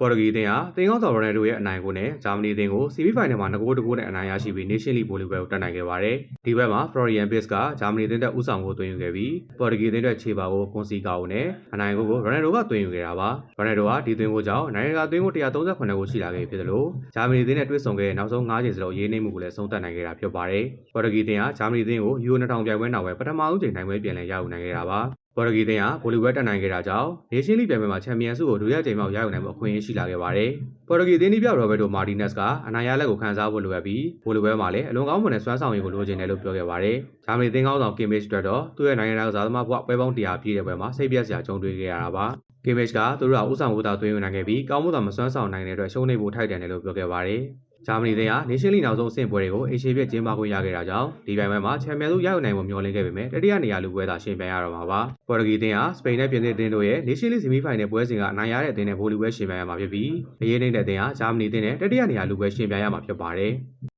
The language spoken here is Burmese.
ပေါ်တူဂီအသင်းဟာတင်ကောင်းဆောင်ရိုနယ်ဒိုရဲ့အနိုင်ကိုနဲ့ဂျာမနီအသင်းကိုဆီမီဖိုင်နယ်မှာ2ဂိုးတဂိုးနဲ့အနိုင်ရရှိပြီး Nation League ဗိုလ်လုပွဲကိုတက်နိုင်ခဲ့ပါတယ်။ဒီဘက်မှာ Florian Wirtz ကဂျာမနီအသင်းတက်ဦးဆောင်ကိုသွင်းယူခဲ့ပြီးပေါ်တူဂီအသင်းတက်ခြေပါကိုကွန်စီကာကိုနဲ့အနိုင်ကိုကိုရိုနယ်ဒိုကသွင်းယူခဲ့တာပါ။ရိုနယ်ဒိုဟာဒီသွင်းကိုကြောင့်နိုင်ငံတကာသွင်းကို138ကိုရှိလာခဲ့ဖြစ်တယ်လို့ဂျာမနီအသင်းနဲ့တွေ့ဆုံခဲ့တဲ့နောက်ဆုံး9ချိန်စလုံးရေးနှိမ့်မှုကိုလည်းဆုံးသက်နိုင်ခဲ့တာဖြစ်ပါတယ်။ပေါ်တူဂီအသင်းဟာဂျာမနီအသင်းကိုယူရို2000ပြိုင်ပွဲနောက်ပဲပထမဆုံးချိန်နိုင်ပွဲပြန်လည်ရယူနိုင်ခဲ့တာပါ။ ပေါ်တူဂီအသင်းဟာဗိုလီပွဲတက်နိုင်ခဲ့တာကြောင့်နေရှင်လီပြိုင်ပွဲမှာချန်ပီယံဆုကိုဒုတိယကြိမ်မြောက်ရယူနိုင်မှုအခွင့်အရေးရှိလာခဲ့ပါတယ်။ပေါ်တူဂီအသင်းဒီပြရော်ဘတ်တိုမာတီနက်စ်ကအနိုင်ရလက်ကိုခံစားဖို့လိုအပ်ပြီးဗိုလီပွဲမှာလည်းအလွန်ကောင်းမွန်တဲ့စွမ်းဆောင်ရည်ကိုလိုချင်တယ်လို့ပြောခဲ့ပါတယ်။ဂျာမနီအသင်းကောင်းဆောင်ကင်မစ်အတွက်တော့သူ့ရဲ့နိုင်ငံတကာကစားသမားဘဝပွဲပေါင်း100ပြည့်တဲ့ပွဲမှာစိတ်ပြတ်စရာကြုံတွေ့ခဲ့ရတာပါ။ကင်မစ်ကသူတို့ကဥဆောင်ဝတာသွင်းယူနိုင်ခဲ့ပြီးကောင်းမွန်သောမစွမ်းဆောင်နိုင်တဲ့အတွက်ရှုံးနေဖို့ထိုက်တန်တယ်လို့ပြောခဲ့ပါတယ်။ ဂျာမနီအသင်းဟာနေရှင်လီနောက်ဆုံးအဆင့်ပွဲတွေကိုအေရှပြည့်ကျင်းပခွင့်ရခဲ့တာကြောင့်ဒီပြိုင်ပွဲမှာချန်ပီယံဆုရယူနိုင်ဖို့မျှော်လင့်ခဲ့ပေမဲ့တတိယနေရာလူပွဲသာရှင်ပြိုင်ရတော့မှာပါ။ပေါ်တူဂီအသင်းဟာစပိန်နဲ့ပြင်သစ်အသင်းတို့ရဲ့နေရှင်လီဆီမီဖိုင်နယ်ပွဲစဉ်ကအနိုင်ရတဲ့အသင်းနဲ့ဗိုလီပွဲရှင်ပြိုင်ရမှာဖြစ်ပြီးအရေးနှိမ့်တဲ့အသင်းဟာဂျာမနီအသင်းနဲ့တတိယနေရာလူပွဲရှင်ပြိုင်ရမှာဖြစ်ပါတယ်။